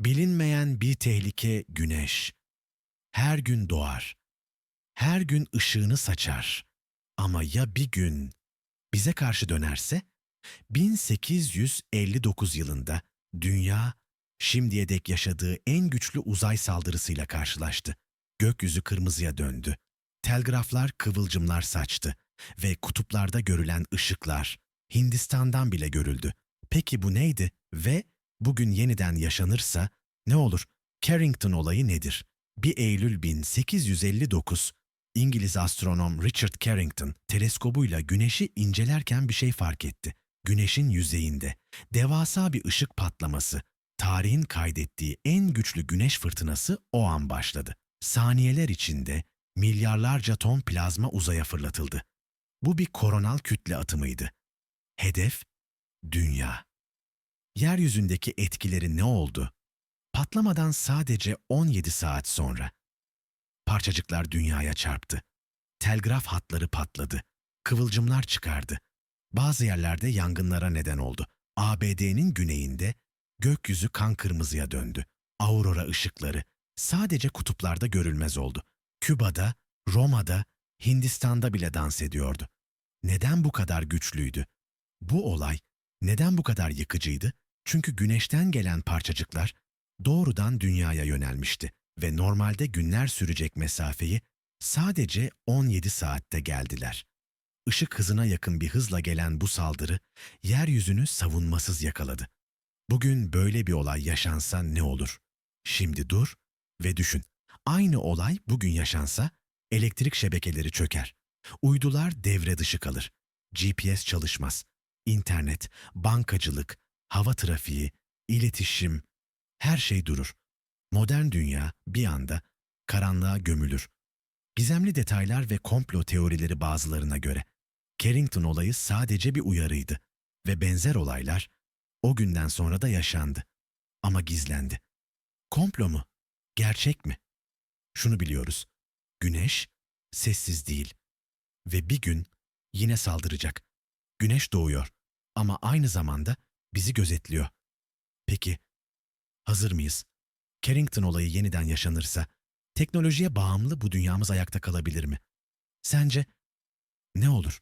Bilinmeyen bir tehlike güneş. Her gün doğar. Her gün ışığını saçar. Ama ya bir gün bize karşı dönerse? 1859 yılında dünya şimdiye dek yaşadığı en güçlü uzay saldırısıyla karşılaştı. Gökyüzü kırmızıya döndü. Telgraflar kıvılcımlar saçtı ve kutuplarda görülen ışıklar Hindistan'dan bile görüldü. Peki bu neydi ve bugün yeniden yaşanırsa ne olur? Carrington olayı nedir? 1 Eylül 1859 İngiliz astronom Richard Carrington teleskobuyla güneşi incelerken bir şey fark etti. Güneşin yüzeyinde devasa bir ışık patlaması, tarihin kaydettiği en güçlü güneş fırtınası o an başladı. Saniyeler içinde milyarlarca ton plazma uzaya fırlatıldı. Bu bir koronal kütle atımıydı. Hedef dünya. Yeryüzündeki etkileri ne oldu? Patlamadan sadece 17 saat sonra parçacıklar dünyaya çarptı. Telgraf hatları patladı. Kıvılcımlar çıkardı. Bazı yerlerde yangınlara neden oldu. ABD'nin güneyinde gökyüzü kan kırmızıya döndü. Aurora ışıkları sadece kutuplarda görülmez oldu. Küba'da, Roma'da, Hindistan'da bile dans ediyordu. Neden bu kadar güçlüydü? Bu olay neden bu kadar yıkıcıydı? Çünkü güneşten gelen parçacıklar doğrudan dünyaya yönelmişti ve normalde günler sürecek mesafeyi sadece 17 saatte geldiler. Işık hızına yakın bir hızla gelen bu saldırı yeryüzünü savunmasız yakaladı. Bugün böyle bir olay yaşansa ne olur? Şimdi dur ve düşün. Aynı olay bugün yaşansa elektrik şebekeleri çöker. Uydular devre dışı kalır. GPS çalışmaz. İnternet, bankacılık, hava trafiği, iletişim, her şey durur. Modern dünya bir anda karanlığa gömülür. Gizemli detaylar ve komplo teorileri bazılarına göre Carrington olayı sadece bir uyarıydı ve benzer olaylar o günden sonra da yaşandı. Ama gizlendi. Komplo mu? Gerçek mi? Şunu biliyoruz. Güneş sessiz değil ve bir gün yine saldıracak. Güneş doğuyor ama aynı zamanda bizi gözetliyor. Peki hazır mıyız? Carrington olayı yeniden yaşanırsa teknolojiye bağımlı bu dünyamız ayakta kalabilir mi? Sence ne olur?